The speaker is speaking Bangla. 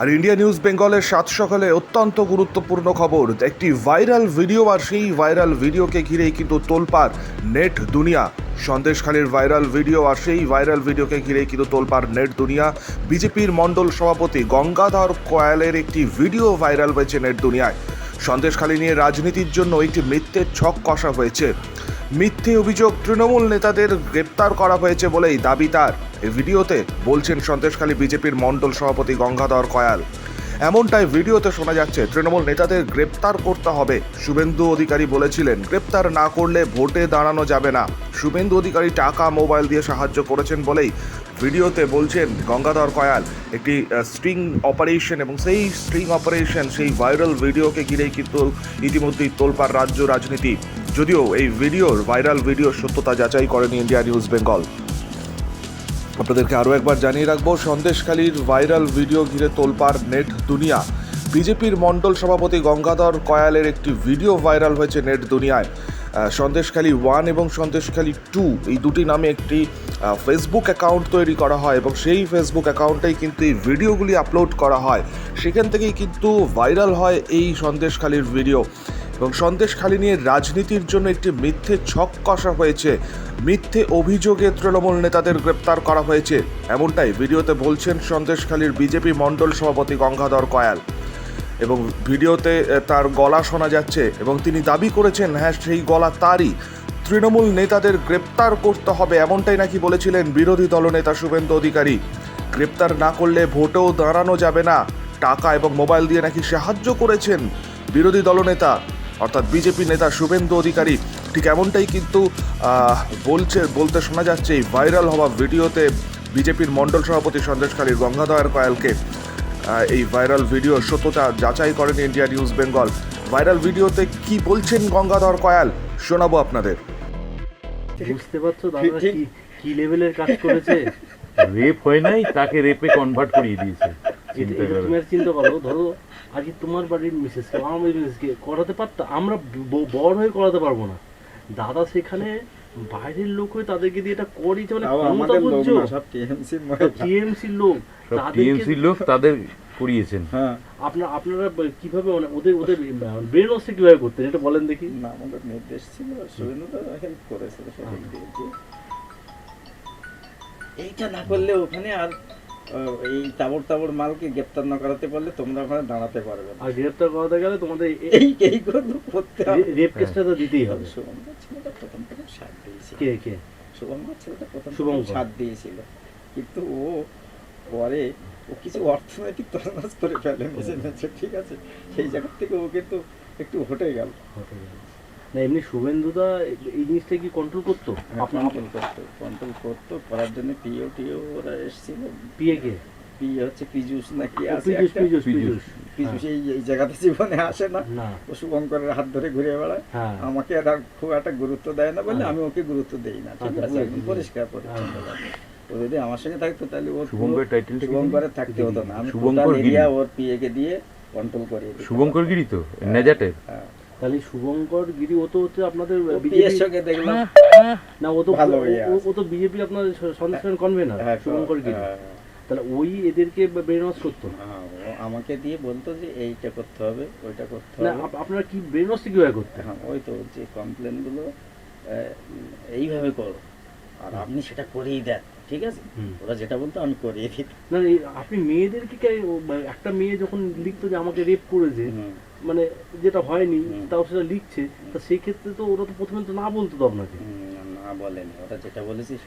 আর ইন্ডিয়া নিউজ বেঙ্গলের সাত সকালে অত্যন্ত গুরুত্বপূর্ণ খবর। একটি ভাইরাল ভিডিও আর সেই ভাইরাল ভিডিওকে ঘিরেই কিন্তু তোলপাড় নেট দুনিয়া। সন্দেশখালীর ভাইরাল ভিডিও আর সেই ভাইরাল ভিডিওকে ঘিরেই কিন্তু তোলপার নেট দুনিয়া। বিজেপির মণ্ডল সভাপতি গঙ্গাধর কয়ালের একটি ভিডিও ভাইরাল হয়েছে নেট দুনিয়ায়। সন্দেশখালী নিয়ে রাজনীতির জন্য একটি মিথ্যের ছক কষা হয়েছে। মিথ্যে অভিযোগ তৃণমূল নেতাদের গ্রেপ্তার করা হয়েছে বলেই দাবি তার। এই ভিডিওতে বলছেন সন্দেশখালী বিজেপির মণ্ডল সভাপতি গঙ্গাধর কয়াল। এমনটাই ভিডিওতে শোনা যাচ্ছে। তৃণমূল নেতাদের গ্রেপ্তার করতে হবে। শুভেন্দু অধিকারী বলেছিলেন, গ্রেপ্তার না করলে ভোটে দাঁড়ানো যাবে না। শুভেন্দু অধিকারী টাকা মোবাইল দিয়ে সাহায্য করেছেন বলেই ভিডিওতে বলছেন গঙ্গাধর কয়াল। একটি স্ট্রিং অপারেশন এবং সেই স্ট্রিং অপারেশন, সেই ভাইরাল ভিডিওকে ঘিরেই কিন্তু ইতিমধ্যেই তোলপাড় রাজ্য রাজনীতি। যদিও এই ভিডিওর, ভাইরাল ভিডিওর সত্যতা যাচাই করেনি ইন্ডিয়া নিউজ বেঙ্গল। আপনাদেরকে আরও একবার জানিয়ে রাখব, সন্দেশখালীর ভাইরাল ভিডিও ঘিরে তোলপাড় নেট দুনিয়া। বিজেপির মণ্ডল সভাপতি গঙ্গাধর কয়ালের একটি ভিডিও ভাইরাল হয়েছে নেট দুনিয়ায়। সন্দেশখালী ওয়ান এবং সন্দেশখালী টু, এই দুটি নামে একটি ফেসবুক অ্যাকাউন্ট তৈরি করা হয় এবং সেই ফেসবুক অ্যাকাউন্টেই কিন্তু এই ভিডিওগুলি আপলোড করা হয়। সেখান থেকেই কিন্তু ভাইরাল হয় এই সন্দেশখালীর ভিডিও। এবং সন্দেশখালী নিয়ে রাজনীতির জন্য একটি মিথ্যে ছক কষা হয়েছে। মিথ্যে অভিযোগে তৃণমূল নেতাদের গ্রেপ্তার করা হয়েছে। এমনটাই ভিডিওতে বলছেন সন্দেশখালীর বিজেপি মণ্ডল সভাপতি গঙ্গাধর কয়াল। এবং ভিডিওতে তার গলা শোনা যাচ্ছে এবং তিনি দাবি করেছেন হ্যাঁ সেই গলা তারই। তৃণমূল নেতাদের গ্রেপ্তার করতে হবে এমনটাই নাকি বলেছিলেন বিরোধী দলনেতা শুভেন্দু অধিকারী। গ্রেপ্তার না করলে ভোটেও দাঁড়ানো যাবে না। টাকা এবং মোবাইল দিয়ে নাকি সাহায্য করেছেন বিরোধী দলনেতা। অর্থাৎ বিজেপি নেতা শুভেন্দু অধিকারী ঠিক এমনটাই কিন্তু আহ, বলছে বলতে শোনা যাচ্ছে এই ভাইরাল হওয়া ভিডিওতে বিজেপির মণ্ডল সভাপতি সন্দেশখালীর গঙ্গাধর কয়ালকে এই ভাইরাল ভিডিও সত্যতা যাচাই করেন ইন্ডিয়া নিউজ বেঙ্গল। ভাইরাল ভিডিওতে কি বলছেন গঙ্গাধর কয়াল শোনাবো আপনাদের। বুঝতে পারছ কি লেভেলের কাজ করেছে? রেপ হয় নাই তাকে রেপে কনভার্ট করিয়ে দিয়েছে। চিন্তা করো। তুমি চিন্তা করো ধরো আজকে তোমার বাড়ির মিসেসকে আমার বাড়ির মিসেসকে করাতে পারতো আমরা বড় হয়ে করাতে পারব না। দাদা সেখানে বাইরের লোক হয়ে তাদেরকে দিয়ে এটা করিয়েছে মানে ক্ষমতা বুঝছ টিএমসির লোক টিএমসির লোক তাদের করিয়েছেন। হ্যাঁ। আপনার আপনারা কীভাবে মানে ওদের ওদের ব্রেন ওয়াশটা কীভাবে করতেন এটা বলেন দেখি। না আমাদের নির্দেশ ছিল হেল্প করেছিল সঠিক এইটা না করলে ওখানে আর এই তাবড় তাবড় মালকে গ্রেপ্তার না করাতে পারলে তোমরা ওখানে দাঁড়াতে পারবে আর গ্রেপ্তার করাতে গেলে তোমাদের এই এই করে করতে হবে। রেপ কেসটা তো দিতেই হবে। শুভঙ্কর ছেলেটা প্রথম সাথ দিয়েছিল। কে কে? শুভঙ্কর ছেলেটা প্রথম। সাথ দিয়েছিল। কিন্তু ও পরে ও কিছু অর্থনৈতিক তরনাস করে ফেলে মেসে ঠিক আছে? সেই জায়গা থেকে ও কিন্তু একটু হটে গেল। না এমনি শুভেন্দুদা এই জিনিসটা কি কন্ট্রোল করতো? আপনার কন্ট্রোল করতো কন্ট্রোল করতো করার জন্য পিও টিও ওরা এসেছিল। পিএ কে? পিও হচ্ছে পিজুস নাকি আছে পিজুস পিজুস পিজুস। পিজুস পিজুস এই এই জায়গাতে জীবনে আসে না। না। ও শুভঙ্করের হাত ধরে ঘুরে বেড়ায়। হ্যাঁ। আমাকে আর খুব একটা গুরুত্ব দেয় না বলে হ্যাঁ। আমি ওকে গুরুত্ব দেই না। ঠিক আচ্ছা, আছে একদম পরিষ্কার পরিচ্ছন্ন হ্যাঁ। ও যদি আমার সঙ্গে থাকতো তাহলে ওর শুভঙ্কর শুভঙ্করের থাকতে হতো না। আমি শুভঙ্কর। এরিয়া ওর পিএ কে দিয়ে কন্ট্রোল করিয়ে। শুভঙ্কর গিরি তো নেজাটের। হ্যাঁ। তাহলে শুভঙ্কর গিরি ও তো হচ্ছে আপনাদের বিজেপি সঙ্গে দেখলাম। না ও তো ও- তো বিজেপি আপনার সন্দেশন কনভেনার হ্যাঁ, শুভঙ্কর গিরি। হ্যাঁ, তাহলে ওই এদেরকে ব্রেন ওয়াশ করতো হ্যাঁ, ও আমাকে দিয়ে বলতো যে এইটা করতে হবে ওইটা করতে হবে। আপ- আপনারা কি ব্রেন ওয়াশ কীভাবে করতেন? হ্যাঁ ওই তো যে কমপ্লেনগুলো আহ, এইভাবে করো। আর আপনি সেটা করেই দেন। ঠিক আছে? হুম। ওরা যেটা বলতো আমি করিয়ে দিত না আপনি মেয়েদেরকে কে- একটা মেয়ে যখন লিখতো যে আমাকে রেপ করেছে মানে যেটা হয়নি তাও সেটা লিখছে তা সেই ক্ষেত্রে তো ওরা তো প্রথমে তো না বলতো তো আপনাকে। না বলেনি। ওরা যেটা বলেছি সেটা